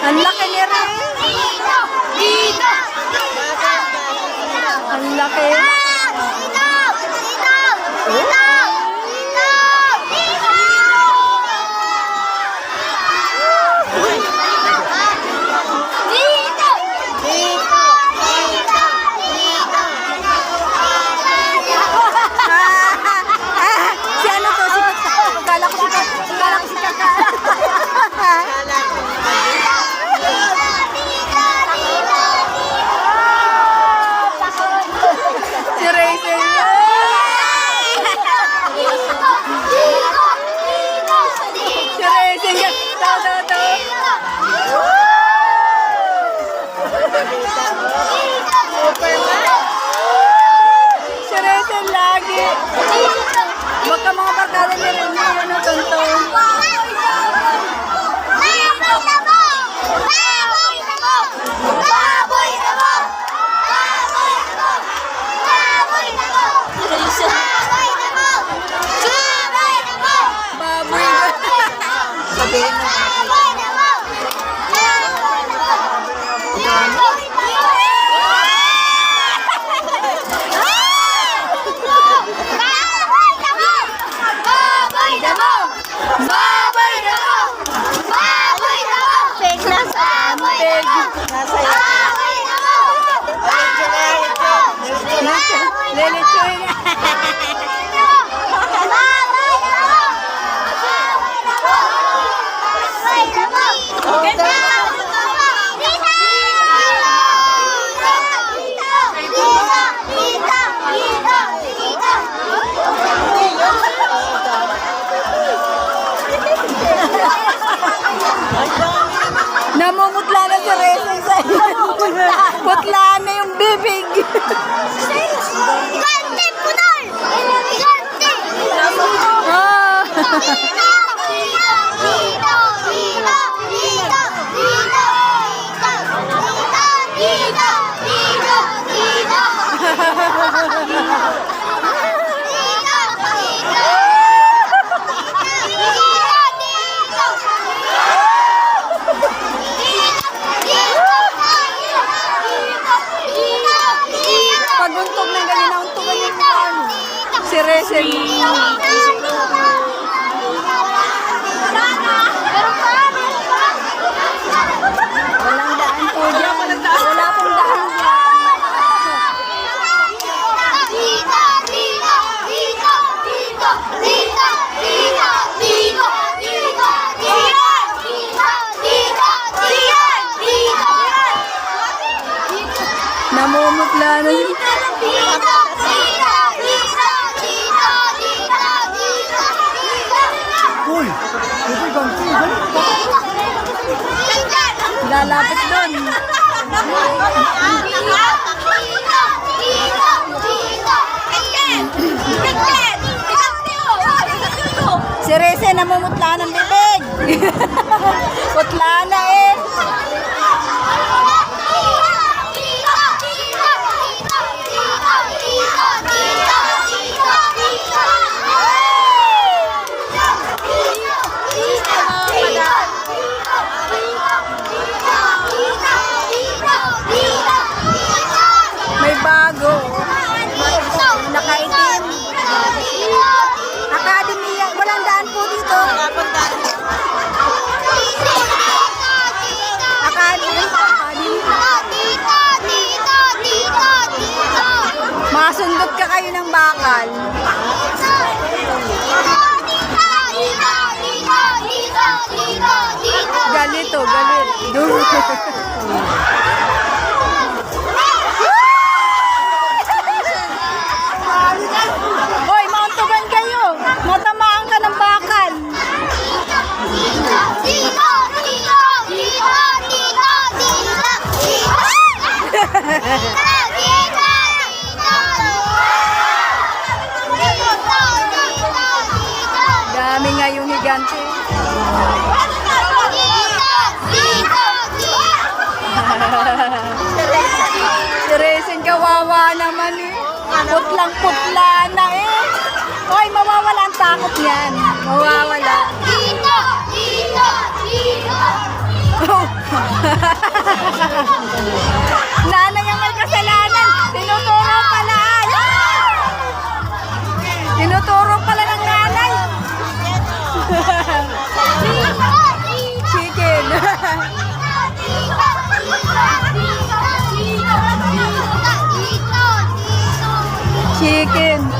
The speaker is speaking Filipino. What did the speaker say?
Ang laki ni Ray. Dito! Dito! Ang laki. Lelechoy na. Namumutla na si Reza sa Putla na yung bibig. Ah. Paguntog ng ganyan, nauntugan yung ano. Si Reza. Walang daan po dyan. Wala pong daan dyan. Namumutla na yung... Si Reze namumutla ng bibig. Putla na eh. Galito, galit. Hoy, mauntugan kayo. Matamaan ka ng bakal. Dami nga yung higante. Kawawa naman eh. Putlang putla na eh. Hoy, mawawala ang takot yan. Mawawala. Nanay ang may kasalanan. Tinuturo pala. Tinuturo pala ng nanay. Chicken.